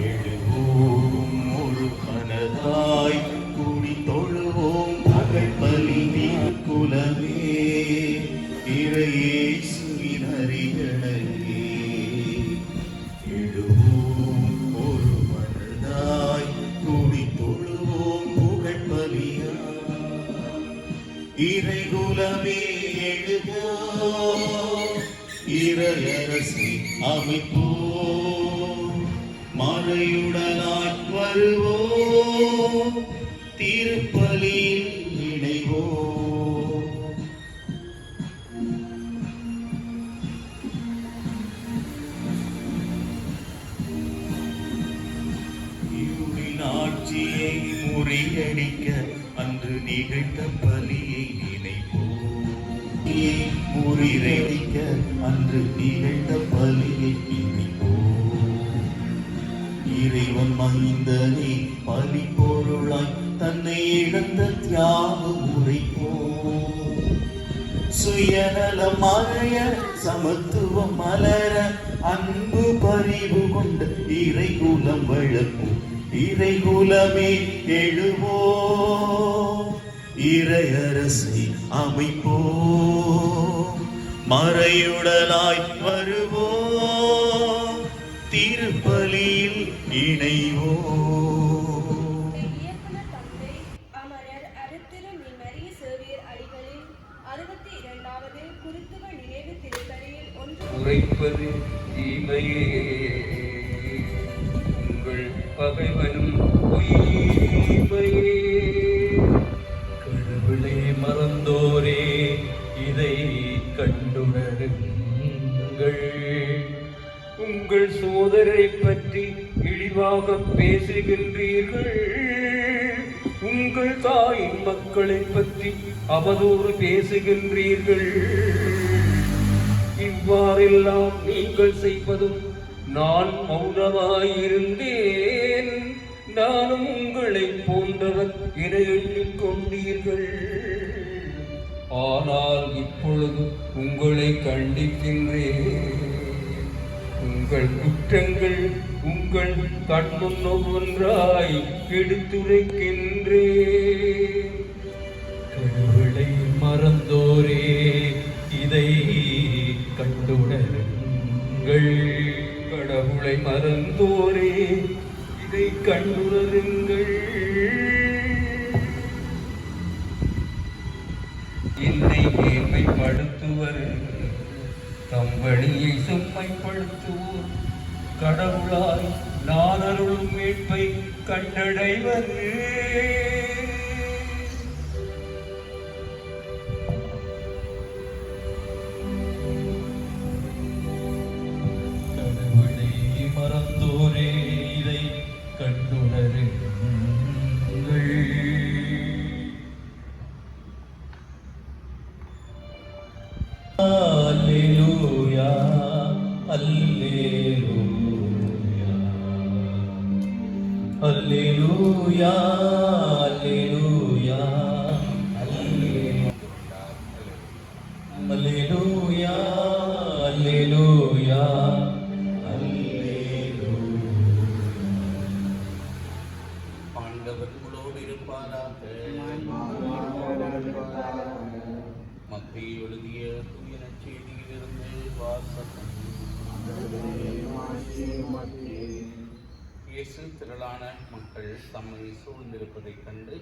எழுவோம் ஒரு கூடி தொழுவோம் பகல் குலமே இறையேசுவின் அரியணையே எழுவோம் ஒரு மனதாய் கூடி தொழுவோம் புகழ் பலியா அமைப்போ. மறையுடனாய் வருவோம். திருப்பலியில் இணைவோம் ஆட்சியை முறியடிக்க அன்று நிகழ்ந்த பலியை நினைப்போம். முறியடிக்க அன்று நிகழ்ந்த பலியை நினைப்போம் இறைவன் மகிந்தனே பலி பொருளாய் தன்னை இழந்த தியாக உரைப்போம் சுயநலம் மறைய சமத்துவம் மலர அன்பு பரிவு கொண்ட இறை இறைகுலம் வழக்கும் இறைகுலமே எழுவோ இறையரசை அமைப்போ மறையுடலாய் வருவோ நினைவு? உரைப்பது தீமையே. உங்கள் பகைவனும் பொய்மையே கடவுளை மறந்தோரே இதை கண்டுணருங்கள். உங்கள் சோதரை பற்றி இழிவாக பேசுகின்றீர்கள். உங்கள் தாயின் மக்களை பற்றி அவதூறு பேசுகின்றீர்கள். இவ்வாறெல்லாம் நீங்கள் செய்வதும் நான் மௌனமாயிருந்தேன். நானும் உங்களை போன்றவர் என எண்ணிக் கொண்டீர்கள். ஆனால் இப்பொழுது உங்களை கண்டிக்கின்றேன். உங்கள் குற்றங்கள் உங்கள் கண்முன் ஒவ்வொன்றாய் எடுத்துரைக்கின்றே கடவுளை மறந்தோரே இதை கண்டுணருங்கள். கடவுளை மறந்தோரே இதை கண்டுணருங்கள். என்னை மேன்மைப்படுத்துவர் தம் வழியை செம்மைப்படுத்துவோர். கடவுளாய் நான் அருளும் மீட்பை கண்டடைவர் இயேசு திரளான மக்கள் தம்மை சூழ்ந்திருப்பதைக் கண்டு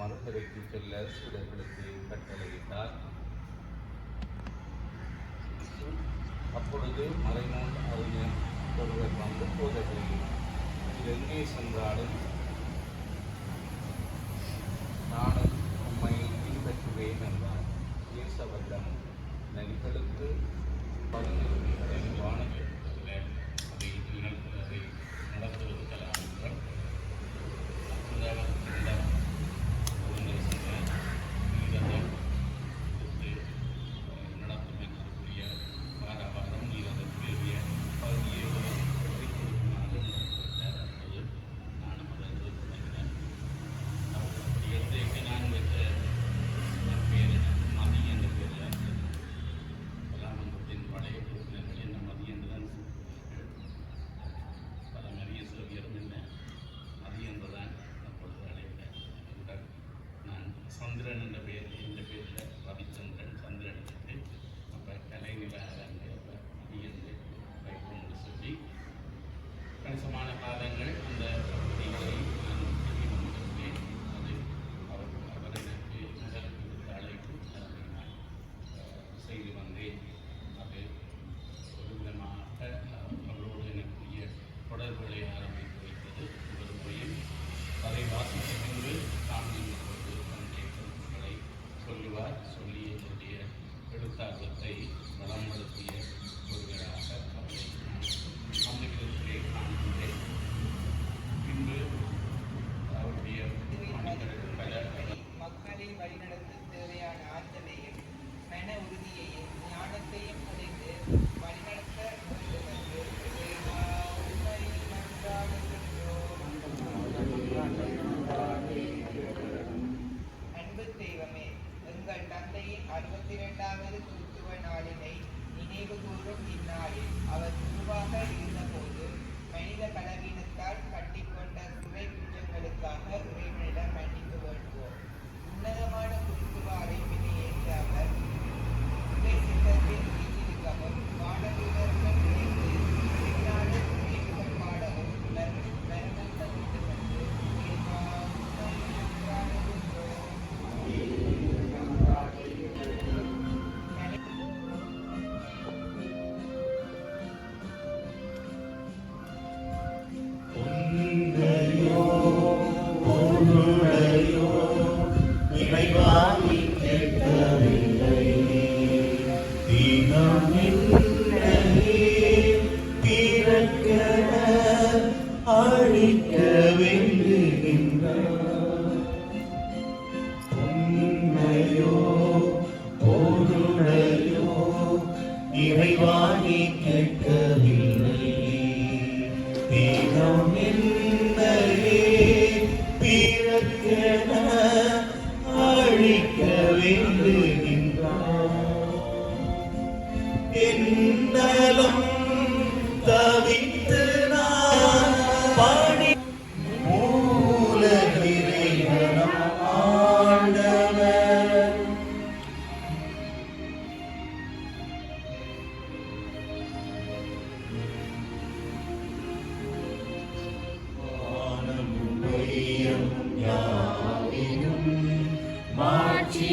மறுகரைக்கு செல்ல சீடர்களுக்கு கட்டளையிட்டார். அப்பொழுது மறைநூல் அறிஞர் ஒருவர் வந்து போதகரை இது எங்கே சென்றாலும் நானும் உம்மை பின்பற்றுவேன் என்றார். இயேசு அவரிடம் நரிகளுக்கு பதினொரு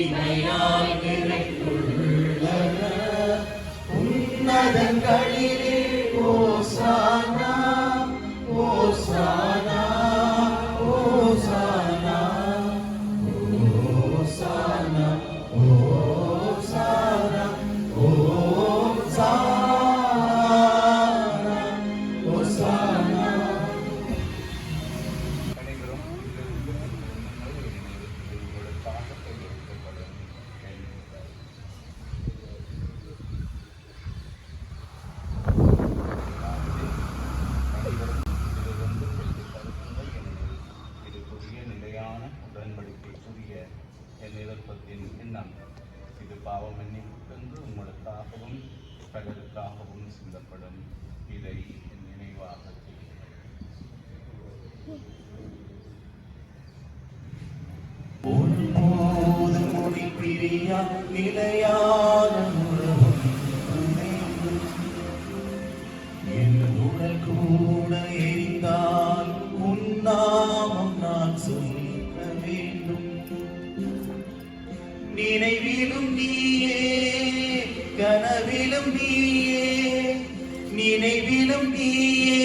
இணையாக உன்னதங்களில் உங்களை நினைவாக ஒருபோதும் மொழி பிரியா நிலையான என் உடல் கூட எரிந்தால் உன்னாமம் நான் சொல்ல வேண்டும் நினைவிலும் நீயே கனவிலும் நீயே நினைவிலும் நீயே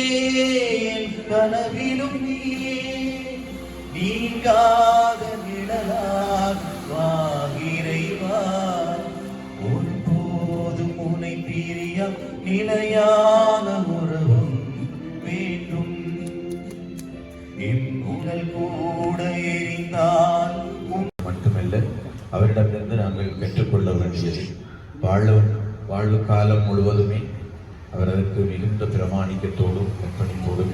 என் கனவிலும் நீயே. நீங்காத நிழலாக வாகிறைவா ஒரு போதும் உனை பிரியம் நிலையான உறவும் வேண்டும். என் உடல் கூட எரிந்தால் மட்டுமல்ல அவரிடமிருந்து நாங்கள் பெற்றுக்கொள்ள வேண்டியது. வாழும் வாழும் காலம் முழுவதுமே அவர் அதற்கு மிகுந்த பிரமாணிக்கத்தோடும் அர்ப்பணிப்போடும்